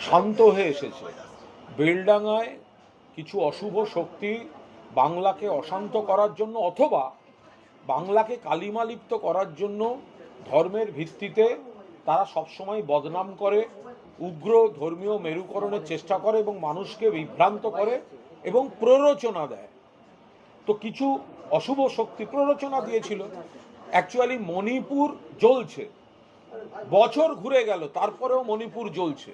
শান্ত হয়ে এসেছে। বেলডাঙায় কিছু অশুভ শক্তি বাংলাকে অশান্ত করার জন্য অথবা বাংলাকে কালিমালিপ্ত করার জন্য ধর্মের ভিত্তিতে তারা সবসময় বদনাম করে, উগ্র ধর্মীয় মেরুকরণের চেষ্টা করে এবং মানুষকে বিভ্রান্ত করে এবং প্ররোচনা দেয়। তো কিছু অশুভ শক্তি প্ররোচনা দিয়েছিল। অ্যাকচুয়ালি মণিপুর জ্বলছে। বছর ঘুরে গেল, তারপরেও মণিপুর জ্বলছে।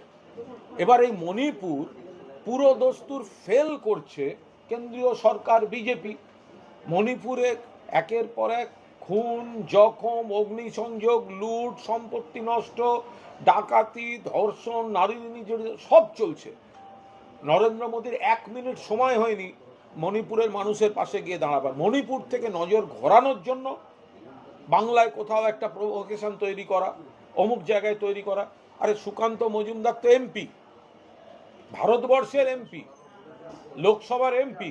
এবার এই মণিপুর পুরো দস্তুর ফেল করছে কেন্দ্রীয় সরকার, বিজেপি। মণিপুরে একের পর এক খুন, জখম, অগ্নিসংযোগ, লুট, সম্পত্তি নষ্ট, ডাকাতি, ধর্ষণ, নারী নির্যাতন, সব চলছে। নরেন্দ্র মোদীর এক মিনিট সময় হয়নি মণিপুরের মানুষের পাশে গিয়ে দাঁড়াবার। মণিপুর থেকে নজর ঘোরানোর জন্য বাংলায় কোথাও একটা প্রভোকেশন তৈরি করা, অমুক জায়গায় তৈরি করা আরে সুকান্ত মজুমদার তো এমপি, ভারতবর্ষের এমপি, লোকসভার এমপি।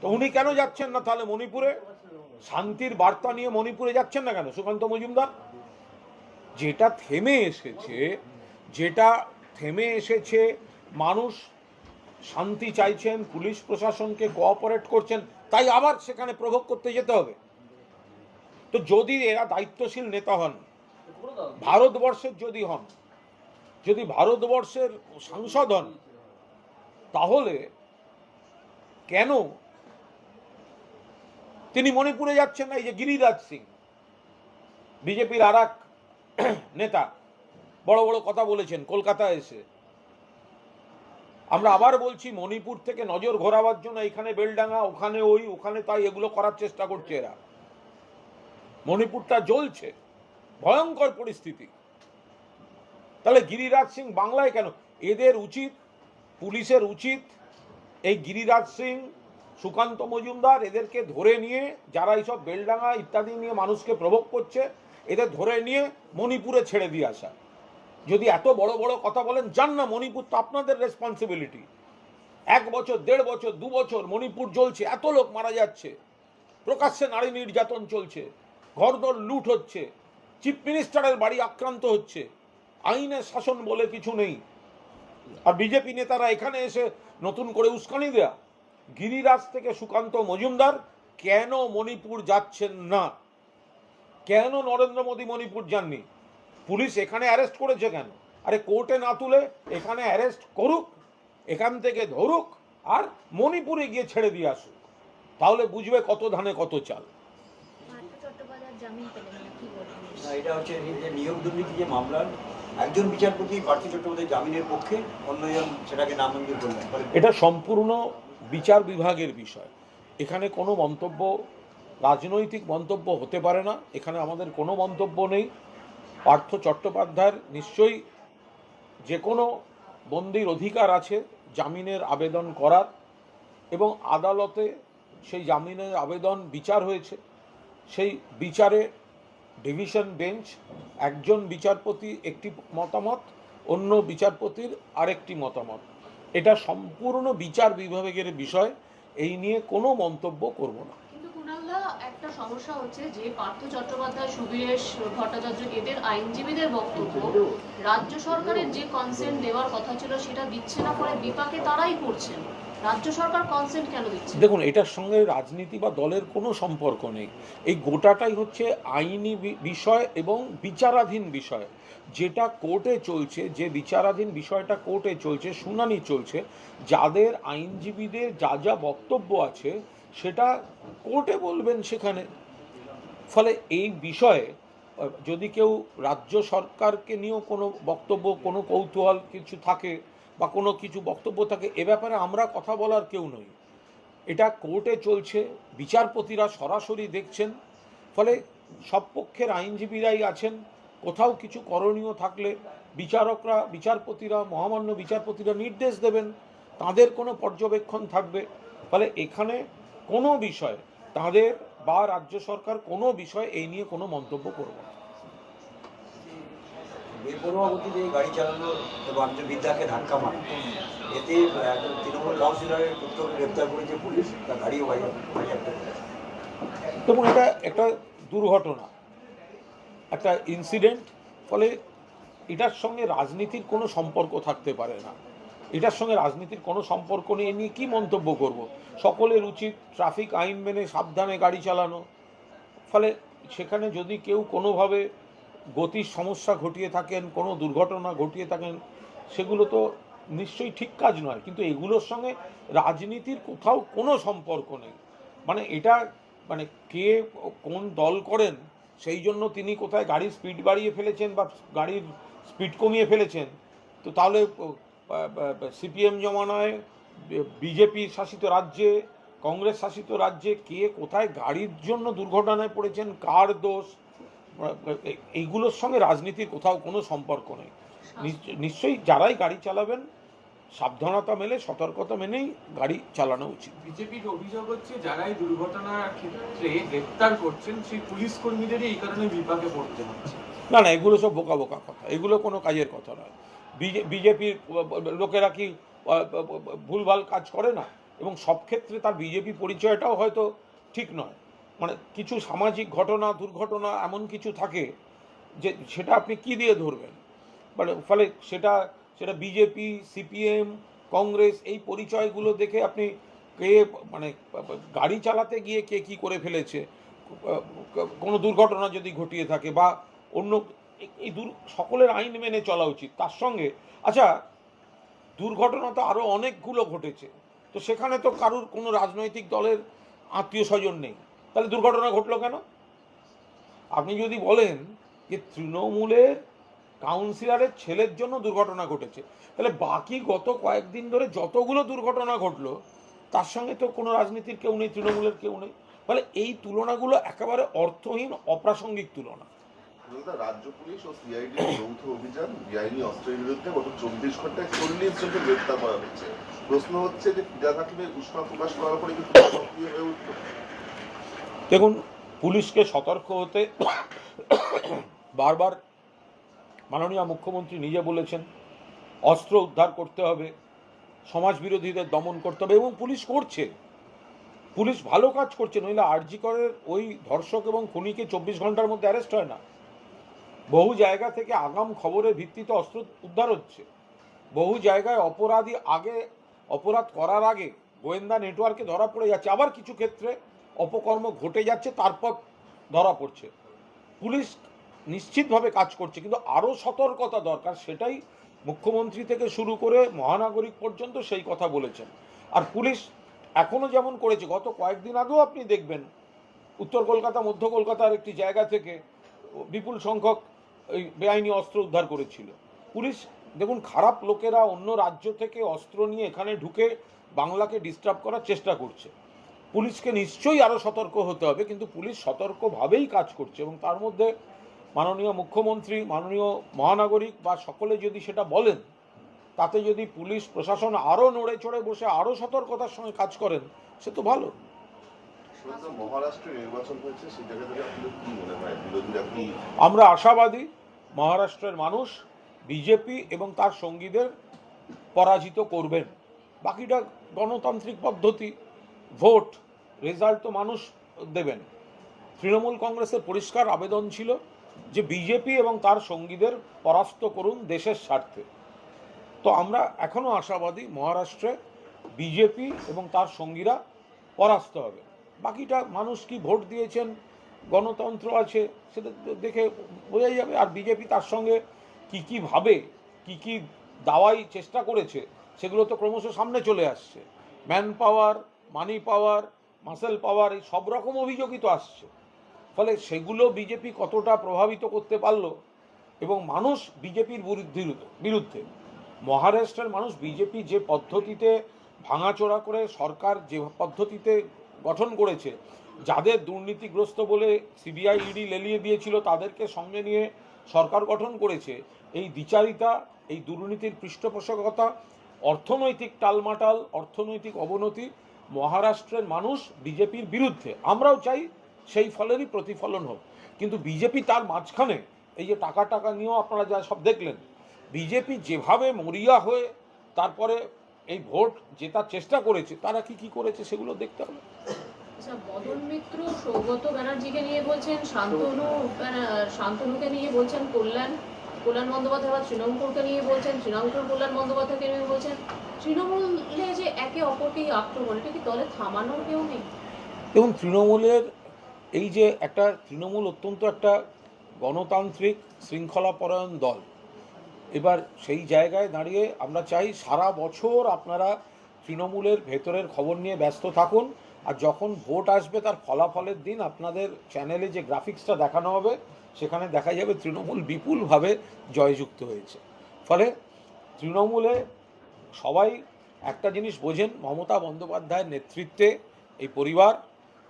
তো উনি কেন যাচ্ছেন না তাহলে মণিপুরে? শান্তির বার্তা নিয়ে মণিপুরে যাচ্ছেন না কেন সুকান্ত মজুমদার? যেটা থেমে এসেছে, যেটা থেমে এসেছে, মানুষ শান্তি চাইছেন, পুলিশ প্রশাসনকে কোঅপারেট করছেন, তাই আবার সেখানে প্রভোগ করতে যেতে হবে। তো যদি এরা দায়িত্বশীল নেতা হন ভারতবর্ষের যদি হন, যদি ভারতবর্ষের সাংসদ হন, তাহলে কেন তিনি মণিপুরে যাচ্ছেন না? এই যে গিরিরাজ সিং, বিজেপির আর নেতা, বড় বড় কথা বলেছেন কলকাতায় এসে। আমরা আবার বলছি, মণিপুর থেকে নজর ঘোরাবার জন্য এখানে বেলডাঙ্গা, ওখানে ওই, ওখানে তাই, এগুলো করার চেষ্টা করছে এরা। মণিপুরটা জ্বলছে। ভয়ঙ্কর পরিস্থিতি। তাহলে গিরিরাজ সিং বাংলায় কেন? এদের উচিত, পুলিশের উচিত, এই গিরিরাজ সিং, সুকান্ত মজুমদার, এদেরকে ধরে নিয়ে যারা এইসব বেলডাঙ্গা ইত্যাদি নিয়ে মানুষকে প্রভোগ করছে, এদের ধরে নিয়ে মণিপুরে ছেড়ে দিয়ে আসা। যদি এত বড় বড় কথা বলেন যান না মণিপুর তো আপনাদের রেসপন্সিবিলিটি এক বছর, দেড় বছর, দু বছর মণিপুর জ্বলছে, এত লোক মারা যাচ্ছে। প্রকাশ্যে নারী নির্যাতন চলছে ঘরদর লুট হচ্ছে। চিফ মিনিস্টারের বাড়ি আক্রান্ত হচ্ছে। আইনের শাসন বলে কিছু নেই। আর বিজেপি নেতারা এখানে এসে নতুন করে উস্কানি দেয়া। গিরিরাজ থেকে সুকান্ত মজুমদার কেন মণিপুর যাচ্ছেন না? কেন নরেন্দ্র মোদী মণিপুর যাননি? পুলিশ এখানে অ্যারেস্ট করেছে কেন? আরে কোর্টে না তুলে এখানে অ্যারেস্ট করুক, এখান থেকে ধরুক, আর মণিপুরে গিয়ে ছেড়ে দিয়ে আসুক। তাহলে বুঝবে কত ধানে কত চাল পার্থ চট্টোপাধ্যায় জামিন পেলেন এটা হচ্ছে যে নিয়োগ দুর্নীতি যে মামলার একজন বিচারপতি পার্থ চট্টোপাধ্যায় জামিনের পক্ষে অন্যজন সেটাকে নামঞ্জুর করলেন। এটা সম্পূর্ণ বিচার বিভাগের বিষয়। এখানে কোনো মন্তব্য, রাজনৈতিক মন্তব্য হতে পারে না। এখানে আমাদের কোনো মন্তব্য নেই। পার্থ চট্টোপাধ্যায়ের নিশ্চয়ই যে কোনো বন্দির অধিকার আছে জামিনের আবেদন করার, এবং আদালতে সেই জামিনের আবেদন বিচার হয়েছে। সেই বিচারে ডিভিশন বেঞ্চ, একজন বিচারপতি একটি মতামত, অন্য বিচারপতির আরেকটি মতামত। এটা সম্পূর্ণ বিচার বিভাগের বিষয়, এই নিয়ে কোনো মন্তব্য করব না। একটা সমস্যা হচ্ছে যে পার্থ চট্টোপাধ্যায়, সুবীরেশ ভট্টাচার্য, এদের আইনজীবীদের বক্তব্য, রাজ্য সরকারের যে কনসেন্ট দেওয়ার কথা ছিল, সেটা দিচ্ছে না পরে বিপাকে তারাই করছেন রাজ্য সরকার কনসেন্ট কেন দিচ্ছে? দেখুন, এটার সঙ্গে রাজনীতি বা দলের কোনো সম্পর্ক নেই। এই গোটাটাই হচ্ছে আইনি বিষয় এবং বিচারাধীন বিষয়। যেটা কোর্টে চলছে, যে বিচারাধীন বিষয়টা কোর্টে চলছে, শুনানি চলছে, যাদের আইনজীবীদের যা যা বক্তব্য আছে, সেটা কোর্টে বলবেন সেখানে। ফলে এই বিষয়ে, যদি কেউ রাজ্য সরকারকে নিয়েও কোনো বক্তব্য, কোনো কৌতূহল কিছু থাকে বা কোনো কিছু বক্তব্য থাকে, এ ব্যাপারে আমরা কথা বলার কেউ নই। এটা কোর্টে চলছে, বিচারপতিরা সরাসরি দেখছেন, ফলে সব পক্ষের আইনজীবীরাই আছেন, কোথাও কিছু করণীয় থাকলে বিচারকরা, বিচারপতিরা, মহামান্য বিচারপতিরা নির্দেশ দেবেন, তাদের কোনো পর্যবেক্ষণ থাকবে। ফলে এখানে কোনো বিষয়, তাদের বা রাজ্য সরকার কোনো বিষয় এই নিয়ে কোনো মন্তব্য করবে না। বেপরোয়া গতিতে গাড়ি চালানো এবং একজন বিদ্যাকে ধাক্কা মারা। এতে একজন তৃণমূল কাউন্সিলরের পুত্রকে গ্রেপ্তার করেছে পুলিশ, তার গাড়িও বাজে বাজেয়াপ্ত করেছে। দেখুন, এটা একটা দুর্ঘটনা, একটা ইনসিডেন্ট ফলে এটার সঙ্গে রাজনীতির কোনো সম্পর্ক থাকতে পারে না। এটার সঙ্গে রাজনীতির কোনো সম্পর্ক নেই নিয়ে কী মন্তব্য করব? সকলের উচিত ট্রাফিক আইন মেনে সাবধানে গাড়ি চালানো। ফলে সেখানে যদি কেউ কোনোভাবে গতির সমস্যা ঘটিয়ে থাকেন, কোনো দুর্ঘটনা ঘটিয়ে থাকেন, সেগুলো তো নিশ্চয়ই ঠিক কাজ নয়। কিন্তু এগুলোর সঙ্গে রাজনীতির কোথাও কোনো সম্পর্ক নেই। মানে এটা মানে কে কোন দল করেন, সেই জন্য তিনি কোথায় গাড়ির স্পিড বাড়িয়ে ফেলেছেন বা গাড়ির স্পিড কমিয়ে ফেলেছেন, তো তাহলে সিপিএম জমানায় বিজেপি শাসিত রাজ্যে, কংগ্রেস শাসিত রাজ্যে কে কোথায় গাড়ির জন্য দুর্ঘটনায় পড়েছেন, কার দোষ এইগুলোর সঙ্গে রাজনীতির কোথাও কোনো সম্পর্ক নেই। নিশ্চ- নিশ্চয়ই যারাই গাড়ি চালাবেন সাবধানতা মেলে সতর্কতা মেনেই গাড়ি চালানো উচিত। বিজেপির অভিযোগ হচ্ছে যারাই দুর্ঘটনার ক্ষেত্রে গ্রেপ্তার করছেন সেই পুলিশ কর্মীদেরই এই কারণে বিপাকে পড়তে হচ্ছে। না না এগুলো সব বোকা বোকা কথা। এগুলো কোনো কাজের কথা নয়। বিজেপির লোকেরা কি ভুলভাল কাজ করে না? এবং সব ক্ষেত্রে তার বিজেপি পরিচয়টাও হয়তো ঠিক নয়। মানে কিছু সামাজিক ঘটনা, দুর্ঘটনা এমন কিছু থাকে যে সেটা আপনি কি দিয়ে ধরবেন? মানে ফলে সেটা সেটা বিজেপি, সিপিএম, কংগ্রেস এই পরিচয়গুলো দেখে আপনি কে মানে গাড়ি চালাতে গিয়ে কে কি করে ফেলেছে, কোনো দুর্ঘটনা যদি ঘটিয়ে থাকে বা অন্য এই- দুর, সকলের আইন মেনে চলা উচিত। তার সঙ্গে আচ্ছা দুর্ঘটনা তো আরও অনেকগুলো ঘটেছে। তো সেখানে তো কারুর কোনো রাজনৈতিক দলের আত্মীয় স্বজন নেই। তাহলে দুর্ঘটনা ঘটলো কেন? আপনি যদি বলেন যে তৃণমূলের কাউন্সিলরের ছেলের জন্য দুর্ঘটনা ঘটেছে, তাহলে বাকি গত কয়েকদিন ধরে যতগুলো দুর্ঘটনা ঘটলো, তার সঙ্গে তো কোনো রাজনীতির কেউ নেই, তৃণমূলের কেউ নেই। ফলে এই তুলনাগুলো একেবারে অর্থহীন, অপ্রাসঙ্গিক তুলনা। রাজ্য পুলিশ ও সিআইডির প্রশ্ন হচ্ছে যে প্রকাশ করার পরে দেখুন, পুলিশকে সতর্ক হতে বারবার মাননীয় মুখ্যমন্ত্রী নিজে বলেছেন, অস্ত্র উদ্ধার করতে হবে সমাজ বিরোধীদের দমন করতে হবে এবং পুলিশ করছে। পুলিশ ভালো কাজ করছে, নইলে আরজি করের ওই ধর্ষক এবং খুনিকে চব্বিশ ঘণ্টার মধ্যে অ্যারেস্ট হয় না। বহু জায়গা থেকে আগাম খবরের ভিত্তিতে অস্ত্র উদ্ধার হচ্ছে। বহু জায়গায় অপরাধী আগে, অপরাধ করার আগে গোয়েন্দা নেটওয়ার্কে ধরা পড়ে যাচ্ছে। আবার কিছু ক্ষেত্রে অপকর্ম ঘটে যাচ্ছে, তারপর ধরা পড়ছে। পুলিশ নিশ্চিতভাবে কাজ করছে, কিন্তু আরও সতর্কতা দরকার, সেটাই মুখ্যমন্ত্রী থেকে শুরু করে মহানাগরিক পর্যন্ত সেই কথা বলেছেন। আর পুলিশ এখনও যেমন করেছে, গত কয়েকদিন আগেও আপনি দেখবেন, উত্তর কলকাতা, মধ্য কলকাতার একটি জায়গা থেকে বিপুল সংখ্যক এই বেআইনি অস্ত্র উদ্ধার করেছিল। পুলিশ, দেখুন, খারাপ লোকেরা অন্য রাজ্য থেকে অস্ত্র নিয়ে এখানে ঢুকে বাংলাকে ডিস্টার্ব করার চেষ্টা করছে। পুলিশকে নিশ্চয়ই আরও সতর্ক হতে হবে কিন্তু পুলিশ সতর্কভাবেই কাজ করছে এবং তার মধ্যে মাননীয় মুখ্যমন্ত্রী মাননীয় মহানাগরিক বা সকলে যদি সেটা বলেন তাতে যদি পুলিশ প্রশাসন আরও নড়ে চড়ে বসে আরও সতর্কতার সঙ্গে কাজ করেন সে তো ভালো। আমরা আশাবাদী মহারাষ্ট্রের মানুষ বিজেপি এবং তার সঙ্গীদের পরাজিত করবেন। বাকিটা গণতান্ত্রিক পদ্ধতি ভোট রেজাল্ট তো মানুষ দেবেন। তৃণমূল কংগ্রেসের পরিষ্কার আবেদন ছিল যে বিজেপি এবং তার সঙ্গীদের পরাস্ত করুন দেশের স্বার্থে। তো আমরা এখনও আশাবাদী মহারাষ্ট্রে বিজেপি এবং তার সঙ্গীরা পরাস্ত হবে। বাকিটা মানুষ কি ভোট দিয়েছেন, গণতন্ত্র আছে, সেটা দেখে বোঝাই যাবে। আর বিজেপি তার সঙ্গে কি কি ভাবে, কি কি দাওয়াই চেষ্টা করেছে, সেগুলো তো ক্রমশ সামনে চলে আসছে। ম্যান পাওয়ার মানি পাওয়ার মাসেল পাওয়ার, এই সব রকম অভিযোগই তো আসছে। ফলে সেগুলো বিজেপি কতটা প্রভাবিত করতে পারল এবং মানুষ বিজেপির বিরুদ্ধে মহারাষ্ট্রের মানুষ বিজেপি যে পদ্ধতিতে ভাঙাচোরা করে সরকার যে পদ্ধতিতে গঠন করেছে, যাদের দুর্নীতিগ্রস্ত বলে সিবিআই, ইডি লেলিয়ে দিয়েছিল, তাদেরকে সঙ্গে নিয়ে সরকার গঠন করেছে, এই দ্বিচারিতা, এই দুর্নীতির পৃষ্ঠপোষকতা, অর্থনৈতিক টালমাটাল, অর্থনৈতিক অবনতি মহারাষ্ট্রের মানুষ বিজেপির বিরুদ্ধে। আমরাও চাই সেই ফলেরই প্রতিফলন হোক। কিন্তু বিজেপি তার মাঝখানে, এই যে টাকা টাকা নিয়েও আপনারা যা সব দেখলেন, বিজেপি যেভাবে মরিয়া হয়ে তারপরে এই ভোট জেতার চেষ্টা করেছে, তারা কি কি করেছে সেগুলো দেখতে হবে। আচ্ছা সৌগত ব্যানার্জিকে নিয়ে বলছেন, শান্তনু শান্তনুকে নিয়ে বলছেন, কল্যাণ কল্যাণ বন্দ্যোপাধ্যায় আবার তৃণমূলকে নিয়ে বলছেন, তৃণমূল কল্যাণ বন্দ্যোপাধ্যায়কে নিয়ে বলছেন, তৃণমূলে যে একে অপরকেই আক্রমণ, এটা কি দলে থামানোর কেউ নেই? এবং তৃণমূলের এই যে একটা, তৃণমূল অত্যন্ত একটা গণতান্ত্রিক শৃঙ্খলাপরায়ণ দল। এবার সেই জায়গায় দাঁড়িয়ে আমরা চাই সারা বছর আপনারা তৃণমূলের ভেতরের খবর নিয়ে ব্যস্ত থাকুন। আর যখন ভোট আসবে, তার ফলাফলের দিন আপনাদের চ্যানেলে যে গ্রাফিক্সটা দেখানো হবে সেখানে দেখা যাবে তৃণমূল বিপুলভাবে জয়যুক্ত হয়েছে। ফলে তৃণমূলে সবাই একটা জিনিস বোঝেন, মমতা বন্দ্যোপাধ্যায়ের নেতৃত্বে এই পরিবার,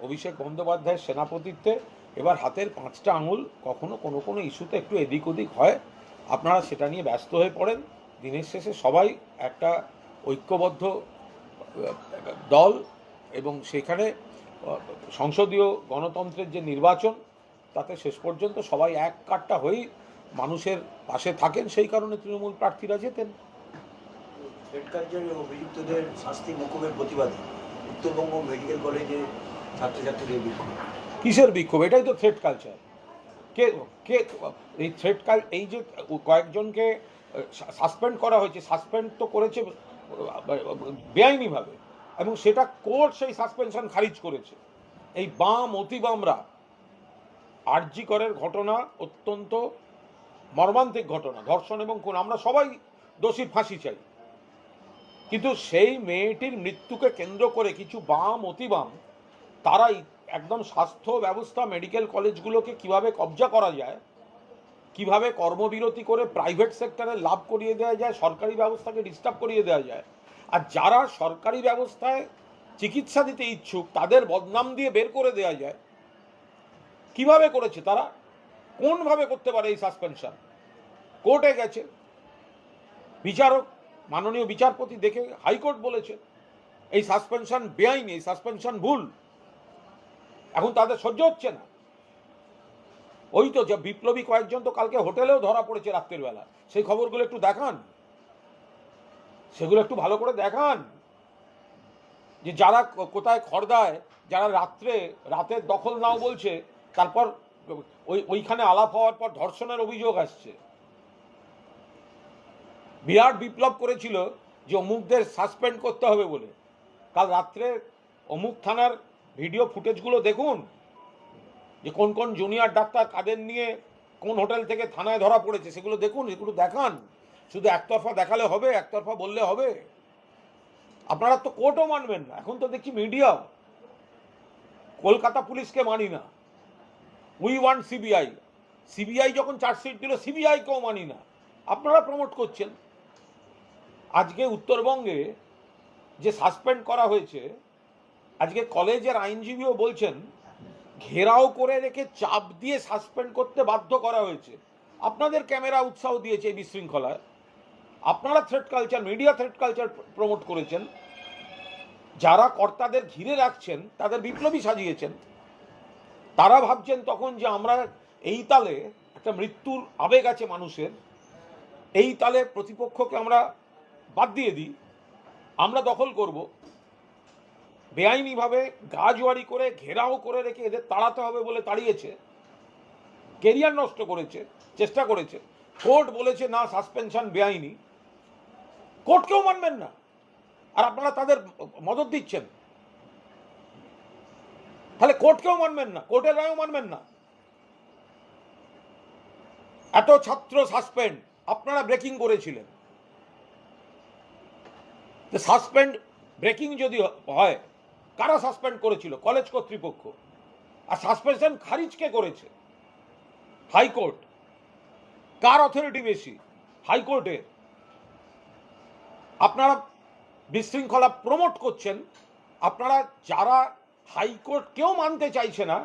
অভিষেক বন্দ্যোপাধ্যায়ের সেনাপতিত্বে এবার হাতের পাঁচটা আঙুল কখনো কোনো কোনো ইস্যুতে একটু এদিক ওদিক হয়। আপনারা সেটা নিয়ে ব্যস্ত হয়ে পড়েন। দিনের শেষে সবাই একটা ঐক্যবদ্ধ দল এবং সেখানে সংসদীয় গণতন্ত্রের যে নির্বাচন তাতে শেষ পর্যন্ত সবাই এক কাট্টা হয়েই মানুষের পাশে থাকেন সেই কারণে তৃণমূল প্রার্থীরা কালচারে অভিযুক্তদের শাস্তি মকুবের প্রতিবাদে উত্তরবঙ্গ মেডিকেল কলেজে ছাত্রছাত্রীদের বিক্ষোভ। কিসের বিক্ষোভ? এটাই তো থ্রেড কালচার কে কে এই থ্রেড কাল এই যে কয়েকজনকে সাসপেন্ড করা হয়েছে সাসপেন্ড তো করেছে বেআইনিভাবে। এবং সেটা কোর্ট সেই সাসপেনশন খারিজ করেছে। এই বাম অতি বামরা আরজি করের ঘটনা অত্যন্ত মর্মান্তিক ঘটনা, ধর্ষণ এবং খুন। আমরা সবাই দোষীর ফাঁসি চাই। কিন্তু সেই মেয়েটির মৃত্যুকে কেন্দ্র করে কিছু বাম অতি বাম তারাই একদম স্বাস্থ্য ব্যবস্থা, মেডিকেল কলেজগুলোকে কীভাবে কবজা করা যায়, কীভাবে কর্মবিরতি করে প্রাইভেট সেক্টরে লাভ করিয়ে দেওয়া যায়, সরকারি ব্যবস্থাকে ডিস্টার্ব করিয়ে দেওয়া যায়, আর যারা সরকারি ব্যবস্থায় চিকিৎসা দিতে ইচ্ছুক, তাদের বদনাম দিয়ে বের করে দেওয়া যায় কীভাবে করেছে তারা? কোনভাবে করতে পারে এই সাসপেনশন কোর্টে গেছে। বিচারক, মাননীয় বিচারপতি দেখে হাইকোর্ট বলেছে, এই সাসপেনশন বেআইনি, এই সাসপেনশন ভুল। এখন তাদের সহ্য হচ্ছে না। ওই তো যে বিপ্লবী কয়েকজন তো কালকে হোটেলেও ধরা পড়েছে রাত্রের বেলা। সেই খবরগুলো একটু দেখান। সেগুলো একটু ভালো করে দেখান। যে যারা কোথায় খড়দায়, যারা রাত্রে, রাতের দখল নাও বলছে তারপর ওই ওইখানে আলাপ হওয়ার পর ধর্ষণের অভিযোগ আসছে। বিরাট বিপ্লব করেছিল যে অমুকদের সাসপেন্ড করতে হবে বলে। কাল রাত্রে অমুক থানার ভিডিও ফুটেজগুলো দেখুন, যে কোন কোন জুনিয়র ডাক্তার কাদের নিয়ে কোন হোটেল থেকে থানায় ধরা পড়েছে, সেগুলো দেখুন এগুলো দেখান। শুধু একতরফা দেখালে হবে, একতরফা বললে হবে। আপনারা তো কোর্টও মানবেন না। এখন তো দেখছি মিডিয়াও। কলকাতা পুলিশকে মানি না। উই ওয়ান্ট সিবিআই সিবিআই যখন চার্জশিট দিল সিবিআইকেও মানি না। আপনারা প্রমোট করছেন। আজকে উত্তরবঙ্গে যে সাসপেন্ড করা হয়েছে, আজকে কলেজের আইনজীবীও বলছেন, ঘেরাও করে রেখে চাপ দিয়ে সাসপেন্ড করতে বাধ্য করা হয়েছে। আপনাদের ক্যামেরা উৎসাহ দিয়েছে এই বিশৃঙ্খলায়। আপনারা threat culture media threat culture promote করেছেন। যারা কর্তাদের ঘিরে রাখছেন, তাদের বিপ্লবী সাজিয়েছেন। তারা ভাবছেন তখন যে আমরা এই তালে একটা মৃত্যুর আবেগ আছে মানুষের, এই তালে প্রতিপক্ষকে আমরা বাদ দিয়ে দিই, আমরা দখল করব। বেআইনিভাবে গাজওয়ারি করে, ঘেরাও করে রেখে এদের তাড়াতে হবে বলে তাড়িয়েছে, কেরিয়ার নষ্ট করেছে, চেষ্টা করেছে। কোর্ট বলেছে, না, সাসপেনশন বেআইনি। কোর্টকেও মানবেন না। আর আপনারা তাদের মদত দিচ্ছেন। তাহলে কোর্টকেও মানবেন না, কোর্টের রায়ও মানবেন না। এত ছাত্র সাসপেন্ড, আপনারা ব্রেকিং করেছিলেন। সাসপেন্ড ব্রেকিং যদি হয়, কারা সাসপেন্ড করেছিল? কলেজ কর্তৃপক্ষ। আর সাসপেনশন খারিজ কে করেছে? হাইকোর্ট। কার অথরিটি বেশি? হাইকোর্টের। আপনারা বিশৃঙ্খলা প্রমোট করছেন, আপনারা যারা হাইকোর্ট কেউ মানতে চাইছে না,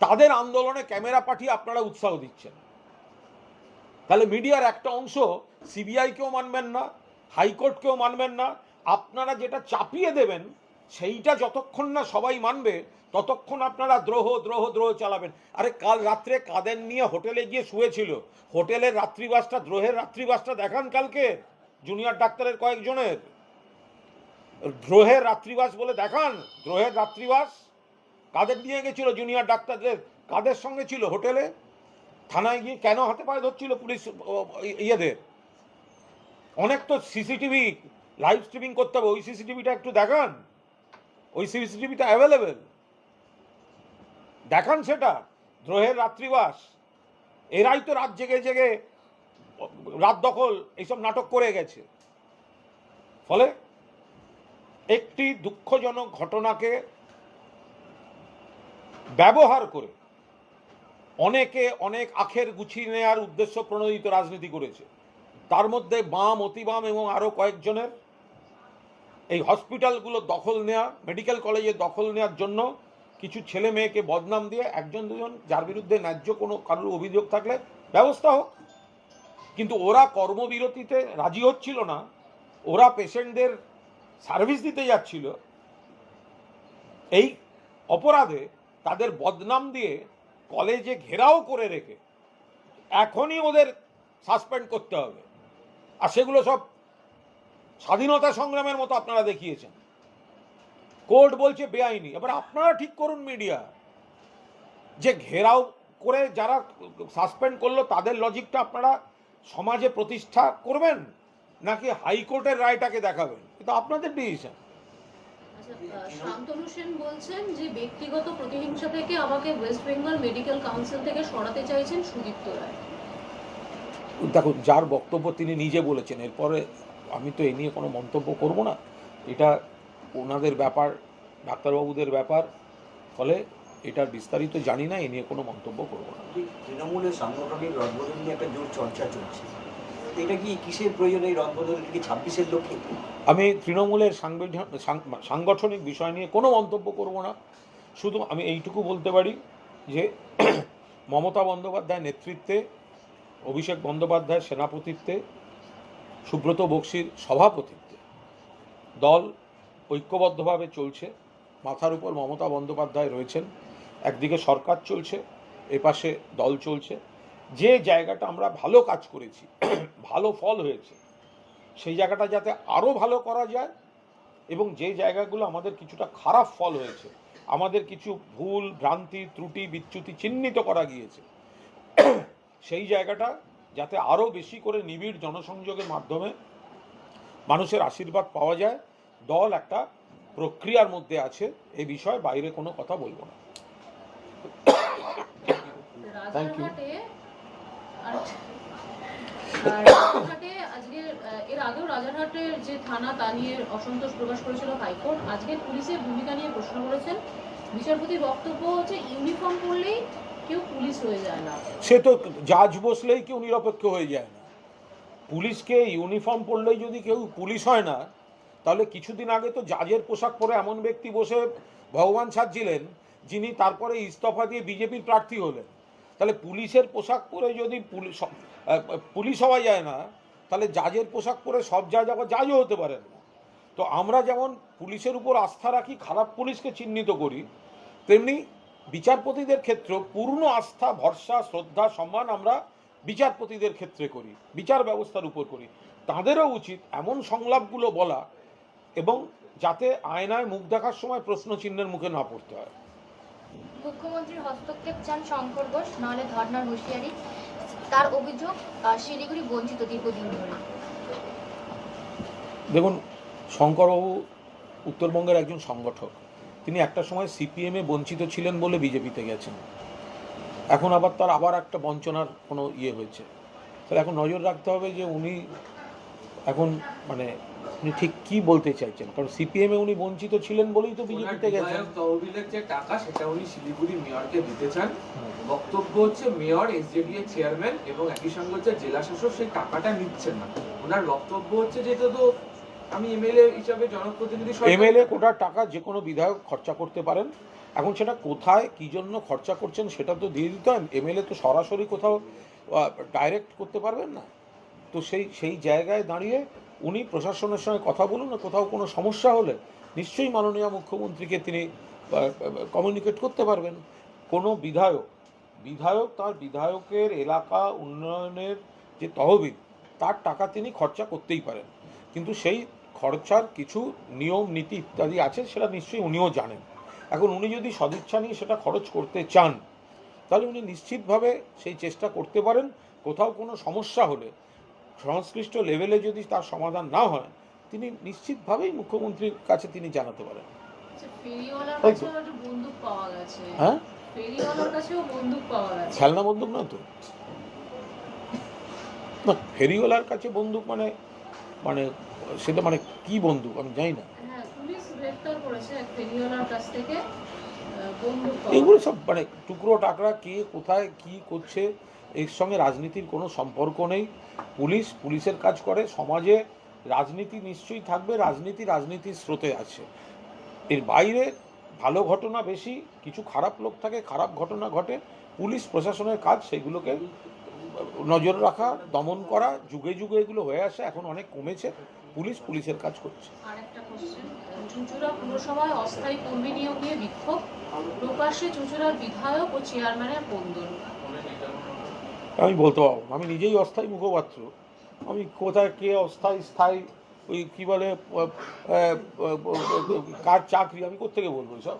তাদের আন্দোলনে ক্যামেরা পাঠিয়ে আপনারা উৎসাহ দিচ্ছেন। তাহলে মিডিয়ার একটা অংশ সিবিআইকেও মানবেন না হাইকোর্টকেও মানবেন না, আপনারা যেটা চাপিয়ে দেবেন, সেইটা যতক্ষণ না সবাই মানবে, ততক্ষণ আপনারা দ্রোহ দ্রোহ দ্রোহ চালাবেন। আরে কাল রাত্রে কাদের নিয়ে হোটেলে গিয়ে শুয়েছিল? হোটেলের রাত্রিবাসটা, দ্রোহের রাত্রিবাসটা দেখান কালকে, জুনিয়র ডাক্তারের কয়েকজনের। দ্রোহের রাত্রিবাস বলে দেখান। দ্রোহের রাত্রিবাস কাদের নিয়ে গেছিল জুনিয়র ডাক্তারদের? কাদের সঙ্গে ছিল হোটেলে? থানায় গিয়ে কেন হাতে পায়ে ধরছিল পুলিশ ইয়েদের? অনেক তো সিসিটিভি লাইভ স্ট্রিমিং করতে হবে। ওই সিসিটিভিটা একটু দেখান। ওই সিসিটিভিটা অ্যাভেলেবেল দেখান সেটা। দ্রোহের রাত্রিবাস। এরাই তো রাত জেগে জেগে, রাত দখল, এইসব নাটক করে গেছে। ফলে একটি দুঃখজনক ঘটনাকে ব্যবহার করে অনেকে অনেক আখের গুছিয়ে নেওয়ার উদ্দেশ্য প্রণোদিত রাজনীতি করেছে। তার মধ্যে বাম, অতিবাম এবং আরও কয়েকজনের এই হসপিটালগুলো দখল নেওয়া মেডিকেল কলেজে দখল নেওয়ার জন্য কিছু ছেলে মেয়েকে বদনাম দিয়ে একজন, দুজন, যার বিরুদ্ধে ন্যায্য কোনো কারোর অভিযোগ থাকলে ব্যবস্থা হোক। কিন্তু ওরা কর্মবিরতিতে রাজি হচ্ছিল না। ওরা পেশেন্টদের সার্ভিস দিতে যাচ্ছিল। এই অপরাধে তাদের বদনাম দিয়ে কলেজে ঘেরাও করে রেখে এখনই ওদের সাসপেন্ড করতে হবে। আর সেগুলো সব স্বাধীনতা সংগ্রামের মতো আপনারা দেখিয়েছেন। কোর্ট বলছে বেআইনি। এবার আপনারা ঠিক করুন মিডিয়া, যে ঘেরাও করে যারা সাসপেন্ড করল, তাদের লজিকটা আপনারা সমাজে প্রতিষ্ঠা করবেন? নাকি হাইকোর্টের রায়টাকে দেখাবেন? এটা আপনাদের ডিসিশন আচ্ছা শান্তনু সেন বলছেন যে ব্যক্তিগত প্রতিহিংসা থেকে আমাকে ওয়েস্ট বেঙ্গল মেডিকেল কাউন্সিল থেকে সরাতে চাইছেন সুদীপ্ত রায়। দেখুন যার বক্তব্য তিনি নিজে বলেছেন এরপরে আমি তো এ নিয়ে কোনো মন্তব্য করব না। এটা ওনাদের ব্যাপার ডাক্তারবাবুদের ব্যাপার ফলে এটার বিস্তারিত জানি না এ নিয়ে কোনো মন্তব্য করব না। তৃণমূলের সাংগঠনিক রদবদল নিয়ে একটা জোর চর্চা চলছে। এটা কি কিসের প্রয়োজন? এই রদবদল কি ছাব্বিশের লক্ষ্যে? আমি তৃণমূলের সাংগঠনিক বিষয় নিয়ে কোনো মন্তব্য করব না। শুধু আমি এইটুকু বলতে পারি যে মমতা বন্দ্যোপাধ্যায়ের নেতৃত্বে, অভিষেক বন্দ্যোপাধ্যায়ের সেনাপতিত্বে, সুব্রত বক্সির সভাপতিত্বে দল ঐক্যবদ্ধভাবে চলছে। মাথার উপর মমতা বন্দ্যোপাধ্যায় রয়েছেন। একদিকে সরকার চলছে, এপাশে দল চলছে। যে জায়গাটা আমরা ভালো কাজ করেছি ভালো ফল হয়েছে সেই জায়গাটা যাতে আরও ভালো করা যায় এবং যে জায়গাগুলো আমাদের কিছুটা খারাপ ফল হয়েছে আমাদের কিছু ভুল ভ্রান্তি ত্রুটি বিচ্যুতি চিহ্নিত করা গিয়েছে সেই জায়গাটা যাতে আরও বেশি করে নিবিড় জনসংযোগের মাধ্যমে মানুষের আশীর্বাদ পাওয়া যায় দল একটা প্রক্রিয়ার মধ্যে আছে এই বিষয়ে বাইরে কোনো কথা বলব না থ্যাংক you. যে থানা, তা নিয়ে পুলিশের ভূমিকা নিয়ে বক্তব্য সে তো জাজ বসলেই কেউ নিরপেক্ষ হয়ে যায় না। পুলিশকে ইউনিফর্ম পরলেই যদি কেউ পুলিশ হয় না, তাহলে কিছুদিন আগে তো জাজের পোশাক পরে এমন ব্যক্তি বসে ভগবান সাজছিলেন, যিনি তারপরে ইস্তফা দিয়ে বিজেপির প্রার্থী হলেন। তাহলে পুলিশের পোশাক পরে যদি পুলিশ পুলিশ হওয়া যায় না, তাহলে জাজের পোশাক পরে সব জাজ আবার জাজও হতে পারেন না। তো আমরা যেমন পুলিশের উপর আস্থা রাখি, খারাপ পুলিশকে চিহ্নিত করি, তেমনি বিচারপতিদের ক্ষেত্রেও পূর্ণ আস্থা, ভরসা, শ্রদ্ধা, সম্মান আমরা বিচারপতিদের ক্ষেত্রে করি, বিচার ব্যবস্থার উপর করি। তাঁদেরও উচিত এমন সংলাপগুলো বলা এবং যাতে আয়নায় মুখ দেখার সময় প্রশ্ন চিহ্নের মুখে না পড়তে হয়। মুখ্যমন্ত্রীর হস্তক্ষেপ চান শঙ্কর ঘোষ, নাহলে ধর্নার হুঁশিয়ারি। তার অভিযোগ শিলিগুড়ি বঞ্চিত দীর্ঘদিন ধরে। দেখুন, শঙ্করবাবু উত্তরবঙ্গের একজন সংগঠক। তিনি একটা সময় সিপিএমে বঞ্চিত ছিলেন বলে বিজেপিতে গেছেন। এখন আবার তার আবার একটা বঞ্চনার কোনো ইয়ে হয়েছে। তাহলে এখন নজর রাখতে হবে যে উনি এখন মানে উনি ঠিক কি বলতে চাইছেন? কারণ সিপিএমে উনি বঞ্চিত ছিলেন বলেই তো বিজেপিতে গেছেন। তহবিলের যে টাকা সেটা উনি শিলিগুড়ি মেয়রকে দিতে চান। বক্তব্য হচ্ছে মেয়র এসজেডি এর চেয়ারম্যান এবং একই সঙ্গে হচ্ছে জেলা শাসক সেই টাকাটা নিচ্ছেন না। ওনার বক্তব্য হচ্ছে যে এটা তো আমি এমএলএ হিসাবে জনপ্রতিনিধি এমএলএ কোটার টাকা যে কোনো বিধায়ক খরচা করতে পারেন। এখন সেটা কোথায় কি জন্য খরচা করছেন সেটা তো দিয়ে দিতে হয়। এমএলএ তো সরাসরি কোথাও ডাইরেক্ট করতে পারবেন না। তো সেই সেই জায়গায় দাঁড়িয়ে উনি প্রশাসনের সঙ্গে কথা বলুন না, কোথাও কোনো সমস্যা হলে নিশ্চয়ই মাননীয় মুখ্যমন্ত্রীকে তিনি কমিউনিকেট করতে পারবেন। কোনো বিধায়ক বিধায়ক তার বিধায়কের এলাকা উন্নয়নের যে তহবিল, তার টাকা তিনি খরচা করতেই পারেন। কিন্তু সেই খরচার কিছু নিয়ম, নীতি ইত্যাদি আছে, সেটা নিশ্চয়ই উনিও জানেন। এখন উনি যদি সদিচ্ছা নিয়ে সেটা খরচ করতে চান, তাহলে উনি নিশ্চিতভাবে সেই চেষ্টা করতে পারেন। কোথাও কোনো সমস্যা হলে সংশ্লিষ্ট লেভেলে যদি তার সমাধান না হয় তিনি নিশ্চিতভাবেই মুখ্যমন্ত্রীর কাছে তিনি জানাতে পারেন। আচ্ছা, হ্যাঁ? খেলনা বন্দুক না তো? না ফেরিওয়ালার কাছে বন্দুক মানে মানে সেটা মানে কি বন্দুক? আমি জানি না। হ্যাঁ এগুলো সব মানে টুকরো টাকরা কে কোথায় কি করছে এর সঙ্গে রাজনীতির কোনো সম্পর্ক নেই। পুলিশ, পুলিশের কাজ করে, সমাজে রাজনীতি নিশ্চয়ই থাকবে, রাজনীতি রাজনীতির স্রোতে আছে। এর বাইরে ভালো ঘটনা বেশি, কিছু খারাপ লোক থাকে, খারাপ ঘটনা ঘটে, পুলিশ, প্রশাসনের কাজ, সেগুলোকে নজর রাখা, দমন করা, যুগে যুগে এগুলো হয়ে আসে, এখন অনেক কমেছে, পুলিশ পুলিশের কাজ করছে। অস্থায়ী কর্মী নিয়োগ নিয়ে বিক্ষোভ? প্রকাশ্যে চুঁচুড়ার বিধায়ক ও চেয়ারম্যানের আমি বলতে পারব আমি নিজেই অস্থায়ী মুখপাত্র। আমি কোথায় কে অস্থায়ী, স্থায়ী, ওই কী বলে কার চাকরি, আমি কোথেকে বলব সব